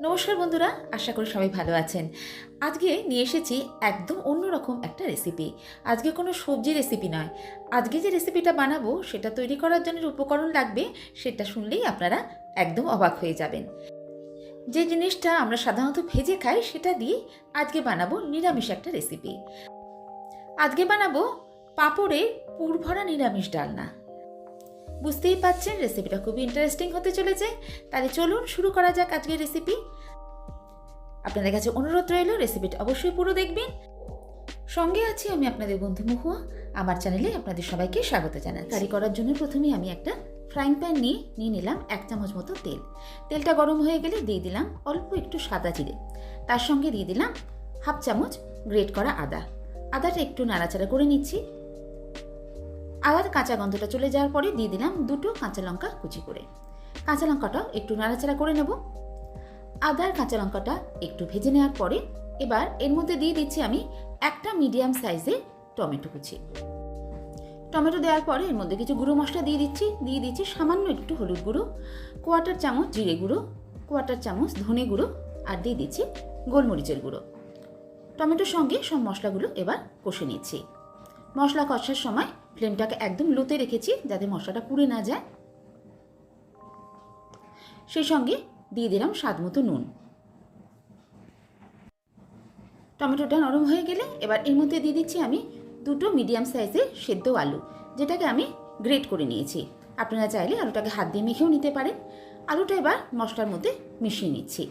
নমস্কার বন্ধুরা, আশা করি সবাই ভালো আছেন। আজকে নিয়ে এসেছি একদম অন্যরকম একটা রেসিপি আজকে কোনো সবজি রেসিপি নয়। আজকে যে রেসিপিটা বানাবো, সেটা তৈরি করার জন্য উপকরণ লাগবে, সেটা শুনলেই আপনারা একদম অবাক হয়ে যাবেন। যে জিনিসটা আমরা সাধারণত ভেজে খাই, সেটা দিয়ে আজকে বানাবো নিরামিষ একটা রেসিপি আজকে বানাবো পাঁপড়ের পুরভরা নিরামিষ ডালনা। বুঝতেই পাচ্ছেন রেসিপিটা খুবই ইন্টারেস্টিং হতে চলেছে। তাহলে চলুন শুরু করা যাক আজকের রেসিপি আপনাদের কাছে অনুরোধ রইল রেসিপিটা অবশ্যই পুরো দেখবেন। সঙ্গে আছি আমি আপনাদের বন্ধু মহুয়া। আমার চ্যানেলে আপনাদের সবাইকে স্বাগত জানাই কারি করার জন্য প্রথমেই আমি একটা ফ্রাইং প্যান নিয়ে নিয়ে নিলাম এক চামচ মতো তেল। তেলটা গরম হয়ে গেলে দিয়ে দিলাম অল্প একটু সাদা জিরে। তার সঙ্গে দিয়ে দিলাম হাফ চামচ গ্রেট করা আদা। আদাটা একটু নাড়াচাড়া করে নিচ্ছি। আদার কাঁচা গন্ধটা চলে যাওয়ার পরে দিয়ে দিলাম দুটো কাঁচা লঙ্কা কুচি করে। কাঁচা লঙ্কাটাও একটু নাড়াচাড়া করে নেব। আদার কাঁচা লঙ্কাটা একটু ভেজে নেওয়ার পরে এবার এর মধ্যে দিয়ে দিচ্ছি আমি একটা মিডিয়াম সাইজের টমেটো কুচি। টমেটো দেওয়ার পরে এর মধ্যে কিছু গুঁড়ো মশলা দিয়ে দিচ্ছি দিয়ে দিচ্ছি সামান্য একটু হলুদ গুঁড়ো, কোয়াটার চামচ জিরে গুঁড়ো, কোয়াটার চামচ ধনে গুঁড়ো আর দিয়ে দিচ্ছি গোলমরিচের গুঁড়ো। টমেটোর সঙ্গে সব মশলাগুলো এবার কষে নিচ্ছি। মশলা কষার সময় ফ্লেমটাকে একদম লোতে রেখেছি যাতে মশলাটা পুড়ে না যায়। সেই সঙ্গে দিয়ে দিলাম স্বাদ মতো নুন। টমেটোটা নরম হয়ে গেলে এবার এর মধ্যে দিয়ে দিচ্ছি আমি দুটো মিডিয়াম সাইজের সেদ্ধ আলু, যেটাকে আমি গ্রেট করে নিয়েছি। আপনারা চাইলে আলুটাকে হাত দিয়ে মেখেও নিতে পারেন। আলুটা এবার মশলার মধ্যে মিশিয়ে নিচ্ছি।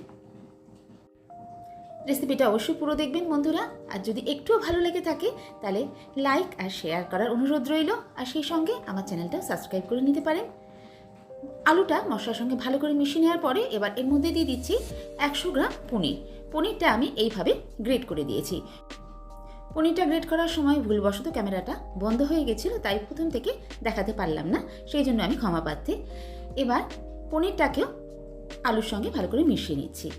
রেসিপিটা অবশ্যই পুরো দেখবেন বন্ধুরা। আর যদি একটুও ভালো লেগে থাকে, তাহলে লাইক আর শেয়ার করার অনুরোধ রইল। আর সেই সঙ্গে আমার চ্যানেলটা সাবস্ক্রাইব করে নিতে পারেন। আলুটা মশলার সঙ্গে ভালো করে মিশিয়ে নেওয়ার পরে এবার এর মধ্যে দিয়ে দিচ্ছি একশো গ্রাম পনির। পনিরটা আমি এইভাবে গ্রেট করে দিয়েছি। পনিরটা গ্রেট করার সময় ভুলবশত ক্যামেরাটা বন্ধ হয়ে গেছিল, তাই প্রথম থেকে দেখাতে পারলাম না। সেই জন্য আমি ক্ষমা পাচ্ছি এবার পনিরটাকেও আলুর সঙ্গে ভালো করে মিশিয়ে নিচ্ছি।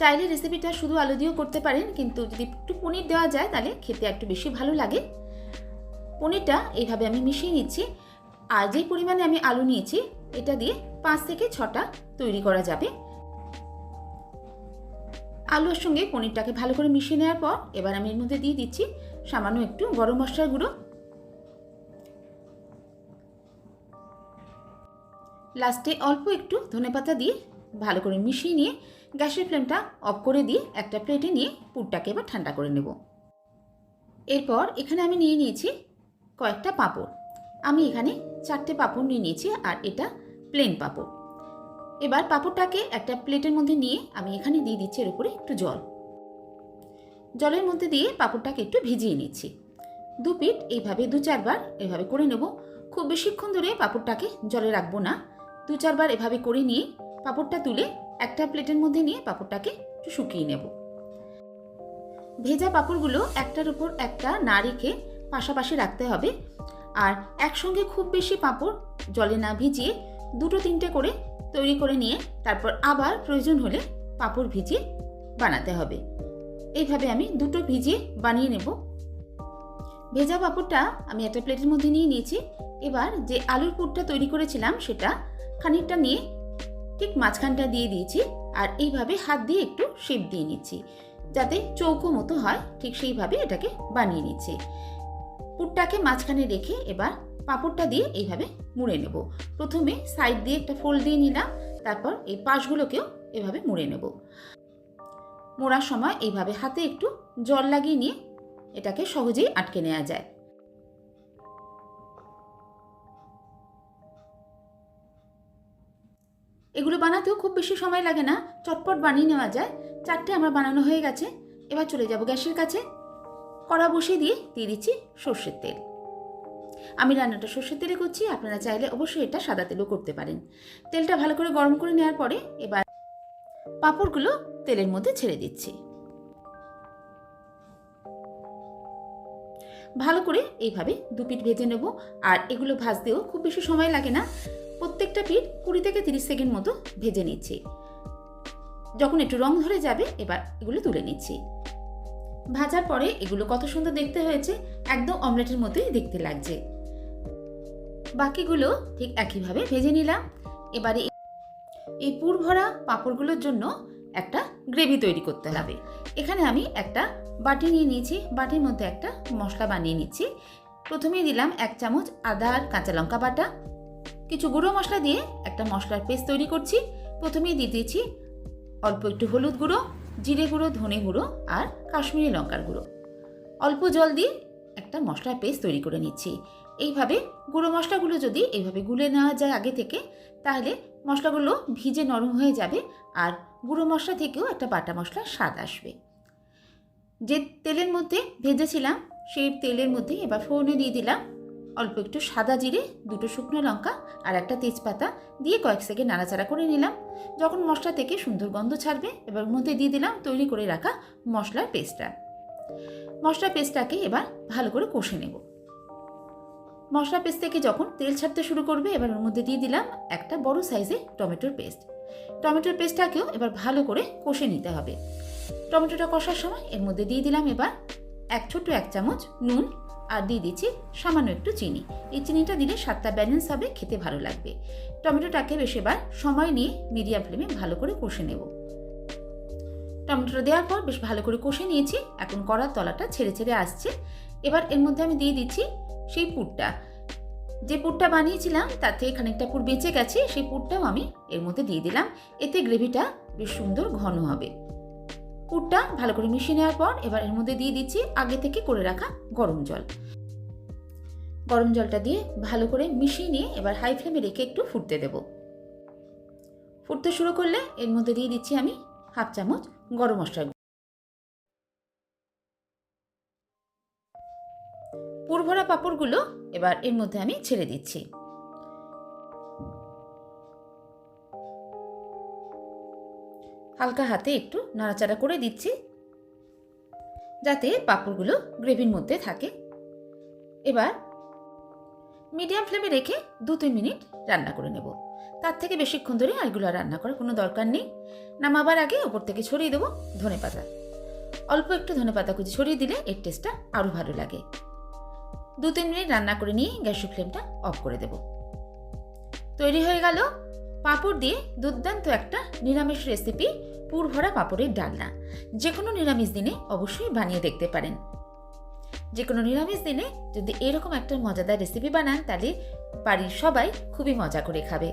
চাইলে রেসিপিটা শুধু আলু দিয়েও করতে পারেন, কিন্তু যদি একটু পনির দেওয়া যায়, তাহলে খেতে একটু বেশি ভালো লাগে। পনিরটা এইভাবে আমি মিশিয়ে নিচ্ছি। আর যেই পরিমাণে আমি আলু নিয়েছি, এটা দিয়ে পাঁচ থেকে ছটা তৈরি করা যাবে। আলুর সঙ্গে পনিরটাকে ভালো করে মিশিয়ে নেওয়ার পর, এবার আমি এর মধ্যে দিয়ে দিচ্ছি সামান্য একটু গরম মশলার গুঁড়ো। লাস্টে অল্প একটু ধনেপাতা দিয়ে ভালো করে মিশিয়ে নিয়ে গ্যাসের ফ্লেমটা অফ করে দিয়ে একটা প্লেটে নিয়ে পুরটাকে এবার ঠান্ডা করে নেব। এরপর এখানে আমি নিয়ে নিয়েছি কয়েকটা পাঁপড়। আমি এখানে চারটে পাঁপড় নিয়ে নিয়েছি আর এটা প্লেন পাঁপড়। এবার পাঁপড়টাকে একটা প্লেটের মধ্যে নিয়ে আমি এখানে দিয়ে দিচ্ছি এর উপরে একটু জল। জলের মধ্যে দিয়ে পাঁপড়টাকে একটু ভিজিয়ে নিচ্ছি। দু পিঠ এইভাবে দু চারবার এভাবে করে নেব। খুব বেশিক্ষণ ধরে পাঁপড়টাকে জলে রাখব না। দু চারবার এভাবে করে নিয়ে পাঁপড়টা তুলে একটা প্লেটের মধ্যে নিয়ে পাঁপড়টাকে একটু শুকিয়ে নেব। ভেজা পাঁপড়গুলো একটার উপর একটা না রেখে পাশাপাশি রাখতে হবে আর একসঙ্গে খুব বেশি পাঁপড় জলে না ভিজিয়ে দুটো তিনটে করে তৈরি করে নিয়ে তারপর আবার প্রয়োজন হলে পাঁপড় ভিজিয়ে বানাতে হবে। এইভাবে আমি দুটো ভিজিয়ে বানিয়ে নেব। ভেজা পাঁপড়টা আমি একটা প্লেটের মধ্যে নিয়ে নিয়েছি। এবার যে আলুর পুরটা তৈরি করেছিলাম সেটা খানিকটা নিয়ে ঠিক মাঝখানটা দিয়ে দিয়েছি আর এইভাবে হাত দিয়ে একটু শেপ দিয়ে নিচ্ছি, যাতে চৌকো মতো হয়, ঠিক সেইভাবে এটাকে বানিয়ে নিচ্ছি। পুরটাকে মাঝখানে রেখে এবার পাঁপড়টা দিয়ে এইভাবে মুড়ে নেব। প্রথমে সাইড দিয়ে একটা ফোল্ড দিয়ে নিলাম, তারপর এই পাশগুলোকেও এভাবে মুড়ে নেব। মোড়ার সময় এইভাবে হাতে একটু জল লাগিয়ে নিয়ে এটাকে সহজেই আটকে নেওয়া যায়। এগুলো বানাতেও খুব বেশি সময় লাগে না। চটপট বানিয়ে নেওয়া যায়। চারটে আমার বানানো হয়ে গেছে। এবার চলে যাব গ্যাসের কাছে। কড়া বসিয়ে দিয়ে দিয়ে দিচ্ছি সর্ষের তেল। আমি রান্নাটা সর্ষের তেলে করছি। আপনারা চাইলে অবশ্যই এটা সাদা তেলও করতে পারেন। তেলটা ভালো করে গরম করে নেওয়ার পরে এবার পাঁপড়গুলো তেলের মধ্যে ছেড়ে দিচ্ছি। ভালো করে এইভাবে দু পিঠ ভেজে নেব। আর এগুলো ভাজতেও খুব বেশি সময় লাগে না। প্রত্যেকটা পিঠ কুড়ি থেকে তিরিশ সেকেন্ড মতো ভেজে নিচ্ছি। যখন একটু রং ধরে যাবে, এবার এগুলো তুলে নিচ্ছি। ভাজার পরে এগুলো কত সুন্দর দেখতে হয়েছে, একদম অমলেটের মতোই দেখতে লাগছে। বাকিগুলো ঠিক একইভাবে ভেজে নিলাম। এবারে এই পুর ভরা পাঁপড়গুলোর জন্য একটা গ্রেভি তৈরি করতে হবে। এখানে আমি একটা বাটি নিয়ে নিয়েছি। বাটির মধ্যে একটা মশলা বানিয়ে নিচ্ছি। প্রথমেই দিলাম এক চামচ আদা আর কাঁচা লঙ্কা বাটা। কিছু গুঁড়ো মশলা দিয়ে একটা মশলার পেস্ট তৈরি করছি। প্রথমেই দিয়ে দিয়েছি অল্প একটু হলুদ গুঁড়ো, জিরে গুঁড়ো, ধনে গুঁড়ো আর কাশ্মীরি লঙ্কার গুঁড়ো। অল্প জল দিয়ে একটা মশলার পেস্ট তৈরি করে নিচ্ছি। এইভাবে গুঁড়ো মশলাগুলো যদি এইভাবে গুলে নেওয়া যায় আগে থেকে, তাহলে মশলাগুলো ভিজে নরম হয়ে যাবে আর গুঁড়ো মশলা থেকেও একটা বাটা মশলার স্বাদ আসবে। যে তেলের মধ্যে ভেজেছিলাম, সেই তেলের মধ্যে এবার ফোড়নে দিয়ে দিলাম। অল্প একটু সাদা জিরে, দুটো শুকনো লঙ্কা আর একটা তেজপাতা দিয়ে কয়েক সেকেন্ড নাড়াচাড়া করে নিলাম। যখন মশলা থেকে সুন্দর গন্ধ ছাড়বে, এবার মধ্যে দিয়ে দিলাম তৈরি করে রাখা মশলার পেস্টটা। মশলা পেস্টটাকে এবার ভালো করে কষে নেব। মশলা পেস্ট থেকে যখন তেল ছাড়তে শুরু করবে, এবার ওর মধ্যে দিয়ে দিলাম একটা বড় সাইজের টমেটোর পেস্ট। টমেটোর পেস্টটাকেও এবার ভালো করে কষে নিতে হবে। টমেটোটা কষার সময় এর মধ্যে দিয়ে দিলাম এবার এক ছোট্ট এক চামচ নুন আর দিয়ে দিচ্ছি সামান্য একটু চিনি। এই চিনিটা দিলে স্বাদটা ব্যালেন্স হবে, খেতে ভালো লাগবে। টমেটোটাকে বেশ এবার সময় নিয়ে মিডিয়াম ফ্লেমে ভালো করে কষে নেব। টমেটোটা দেওয়ার পর বেশ ভালো করে কষে নিয়েছি, এখন কড়ার তলাটা ছেড়ে ছেড়ে আসছে। এবার এর মধ্যে আমি দিয়ে দিচ্ছি সেই পুরটা। যে পুরটা বানিয়েছিলাম তার থেকে খানিকটা পুর বেঁচে গেছে, সেই পুরটাও আমি এর মধ্যে দিয়ে দিলাম। এতে গ্রেভিটা বেশ সুন্দর ঘন হবে। পুরটা ভালো করে মিশিয়ে নেওয়ার পর এবার এর মধ্যে দিয়ে দিচ্ছি আগে থেকে করে রাখা গরম জল। গরম জলটা দিয়ে ভালো করে মিশিয়ে নিয়ে এবার হাই ফ্লেমে রেখে একটু ফুটতে দেব। ফুটতে শুরু করলে এর মধ্যে দিয়ে দিচ্ছি আমি হাফ চামচ গরম মশলা পুরভরা পাঁপড়গুলো এবার এর মধ্যে আমি ছেড়ে দিচ্ছি। হালকা হাতে একটু নাড়াচাড়া করে দিচ্ছি, যাতে পাঁপড়গুলো গ্রেভির মধ্যে থাকে। এবার মিডিয়াম ফ্লেমে রেখে দু তিন মিনিট রান্না করে নেব। তার থেকে বেশিক্ষণ ধরে এগুলো রান্না করার কোনো দরকার নেই। নামাবার আগে ওপর থেকে ছড়িয়ে দেবো ধনে পাতা। অল্প একটু ধনে পাতা কুচি ছড়িয়ে দিলে এর টেস্টটা আরও ভালো লাগে। দু তিন মিনিট রান্না করে নিয়ে গ্যাসের ফ্লেমটা অফ করে দেব। তৈরি হয়ে গেল পাঁপড় দিয়ে দুর্দান্ত একটা নিরামিষ রেসিপি পুর ভরা পাঁপড়ের ডালনা। যে কোনো নিরামিষ দিনে অবশ্যই বানিয়ে দেখতে পারেন। যে কোনো নিরামিষ দিনে যদি এরকম একটা মজাদার রেসিপি বানান, তাহলে বাড়ির সবাই খুবই মজা করে খাবে।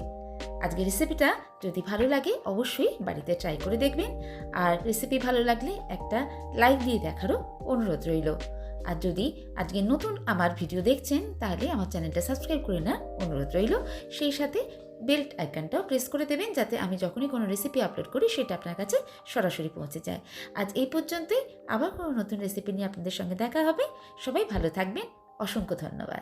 আজকের রেসিপিটা যদি ভালো লাগে, অবশ্যই বাড়িতে ট্রাই করে দেখবেন। আর রেসিপি ভালো লাগলে একটা লাইক দিয়ে দেখারও অনুরোধ রইল। আর যদি আজকে নতুন আমার ভিডিও দেখছেন, তাহলে আমার চ্যানেলটা সাবস্ক্রাইব করে নেওয়ার অনুরোধ রইল। সেই সাথে বেল্ট আইকনটাও প্রেস করে দেবেন যাতে আমি যখনই কোনো রেসিপি আপলোড করি সেটা আপনার কাছে সরাসরি পৌঁছে যায়। আজ এই পর্যন্তই, আবার কোনো নতুন রেসিপি নিয়ে আপনাদের সঙ্গে দেখা হবে। সবাই ভালো থাকবেন। অসংখ্য ধন্যবাদ।